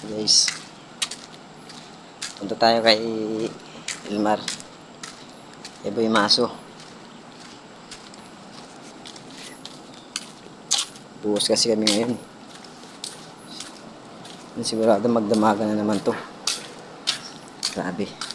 Guys. Punta tayo kay Ilmar. Kay Boy Maso. Buhos kasi kami ngayon. Sigurado magdamagan na naman to. Grabe.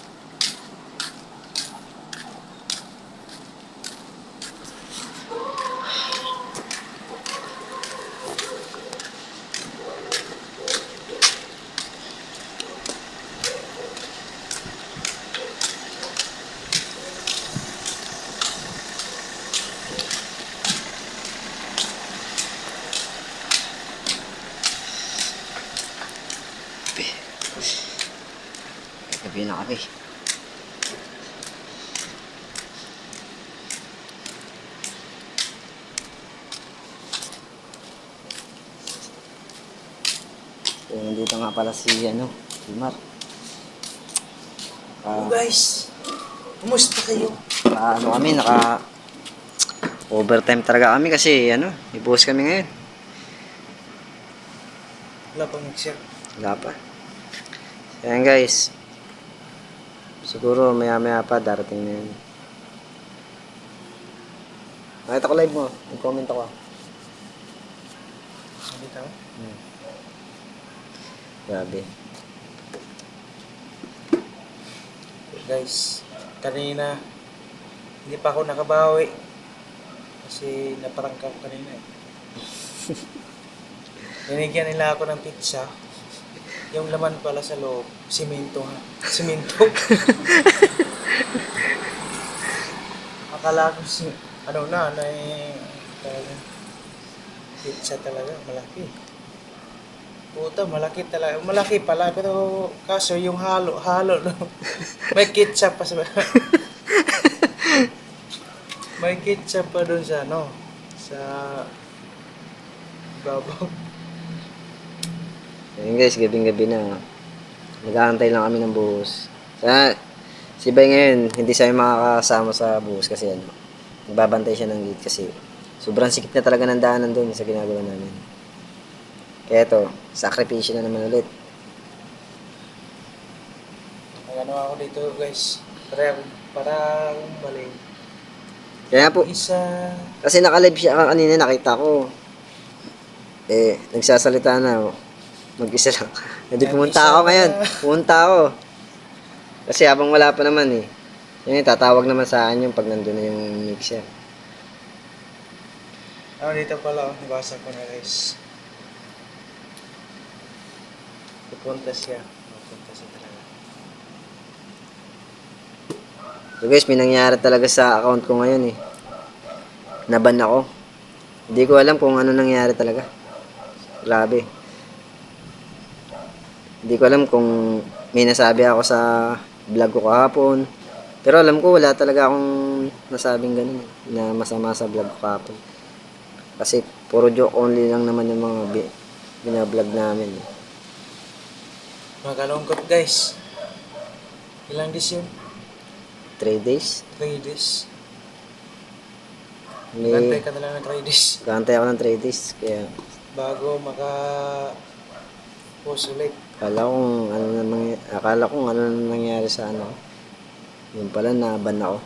Gabi na kami. So, nandito nga pala si, ano, Ilmar. Ah, guys, kumusta kayo? naka, ano kami, naka overtime talaga kami kasi, ano, ibuhos kami ngayon. Wala pang nag-share. Wala pa. Ayan guys. Siguro maya maya pa darating na yun. Nakita ko live mo. Nag-comment ako. Hindi tao? Hmm. Grabe. Guys, kanina, hindi pa ako nakabawi. Kasi naparangka ko kanina eh. Binigyan nila ako ng pizza. Yung laman pala sa loob, simento ha. Simento. Akala ko si, ano na, na talaga. Pizza talaga, malaki. Puta, malaki talaga. Malaki pala, pero kaso yung halo, halo, no? May ketchup pa sa... May ketchup pa doon sa, ano, sa... Babaw. Ayan guys, gabing-gabi na. Nag-aantay lang kami ng buhos. Kaya, si Bay ngayon, hindi siya makakasama sa buhos kasi ano, nagbabantay siya ng gate kasi sobrang sikip na talaga ng daanan doon sa ginagawa namin. Kaya ito, sakripisyo na naman ulit. Ang ano ako dito, guys. Para, para akong maling. Kaya po, Isa... kasi nakalive siya kanina, nakita ko. Eh, nagsasalita na ako. Mag-isa lang. Hindi pumunta ako ngayon. Pumunta ako. Kasi habang wala pa naman eh. Yun, tatawag naman sa akin yung pag nandun na yung mixer. Ano dito pala, oh, nabasa ko na, guys. Pupunta siya. Pupunta siya talaga. So guys, may nangyari talaga sa account ko ngayon eh. Naban ako. Hindi ko alam kung ano nangyari talaga. Grabe. Hindi ko alam kung may nasabi ako sa vlog ko kahapon. Pero alam ko wala talaga akong nasabing ganun eh, na masama sa vlog ko kahapon. Kasi puro joke only lang naman yung mga bi- binablog namin. eh. Magalungkot, guys. Ilang days yun? 3 days. 3 days. May Gantay ka na lang ng 3 days. gantay ako ng 3 days. Kaya Bago maka... Post ulit. Akala kong ano na mangy- akala kong ano na nangyari sa ano. Yung pala naban ako.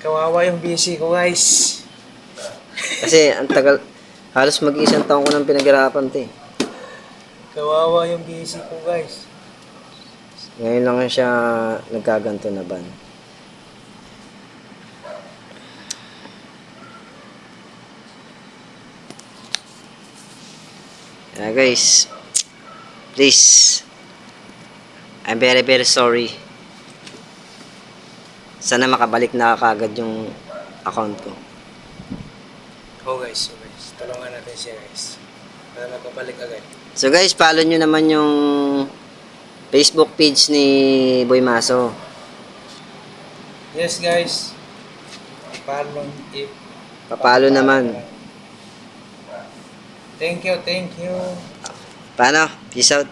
Kawawa yung busy ko, guys. Kasi ang tagal halos mag-isang taon ko nang pinaghirapan 'to eh. Kawawa yung busy ko, guys. Ngayon lang siya nagkaganto na ban. Yeah, guys. Please. I'm very very sorry. Sana makabalik na kagad yung account ko. Oh, guys. Oh, guys. Tulungan natin siya, guys. Para magpabalik agad. So guys, follow nyo naman yung Facebook page ni Boy Maso. Yes, guys. Follow if Papalo naman. Thank you, thank you. Paano? Peace out.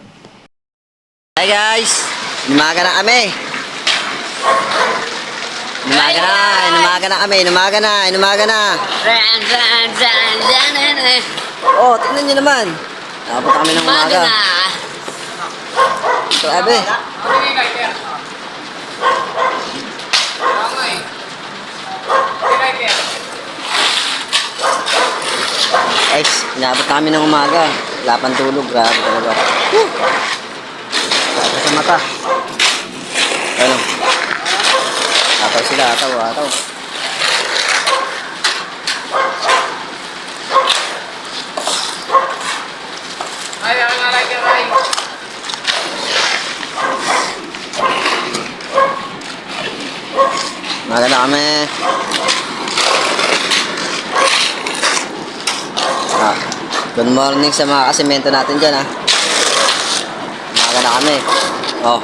Hi guys! Inumaga na kami! Inumaga na! Inumaga na kami! Inumaga na! Inumaga na! Oh, tingnan nyo naman! Nakapot kami ng umaga. Grabe. Guys, inabot namin ng umaga. Wala pang tulog. Grabe talaga. Grabe sa mata. Ano? Ataw sila, ataw, ataw. Umaga na kami. Good morning sa mga kasimento natin dyan ha. Umaga na kami. Oh.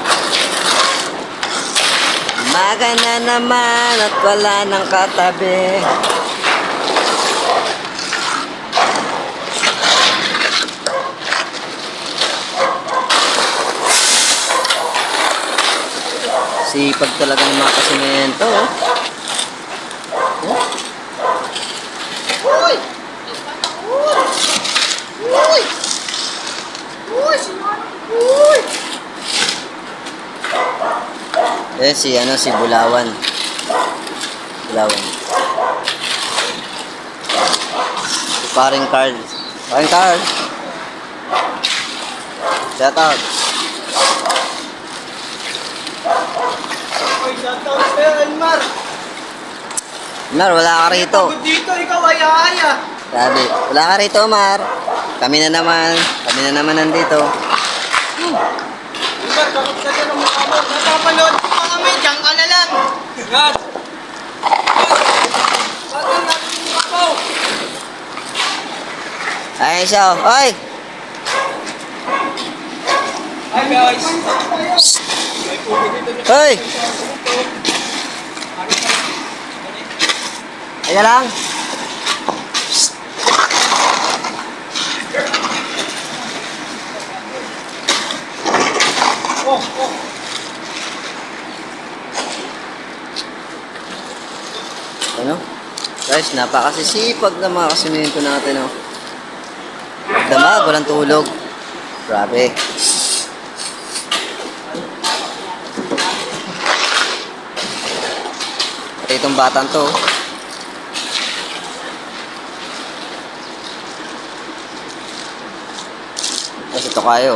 Umaga na naman at wala nang katabi. Sipag talaga ng mga kasimento. Oh. Oh. Eh, si ano, si Bulawan. Bulawan. Si paring Carl. Paring Carl. Shout out. Uy, shoutout sa'yo, Elmar! Mar, wala ka rito. Dito, ikaw ay aya. Sabi, wala ka rito, Mar. Kami na naman. Kami na naman nandito. Elmar, bakit ka dyan ang mukha mo? Napapanood ko diyan ka na lang. Yan! Ay, siya. oh. Oy! Hi guys! Hoy! Teka lang. Oh, oh. Ano? Guys, napakasisipag ng mga kasimento natin, oh. Damag, walang tulog. Grabe. Pati itong batang to. oh. Tapos ito kayo.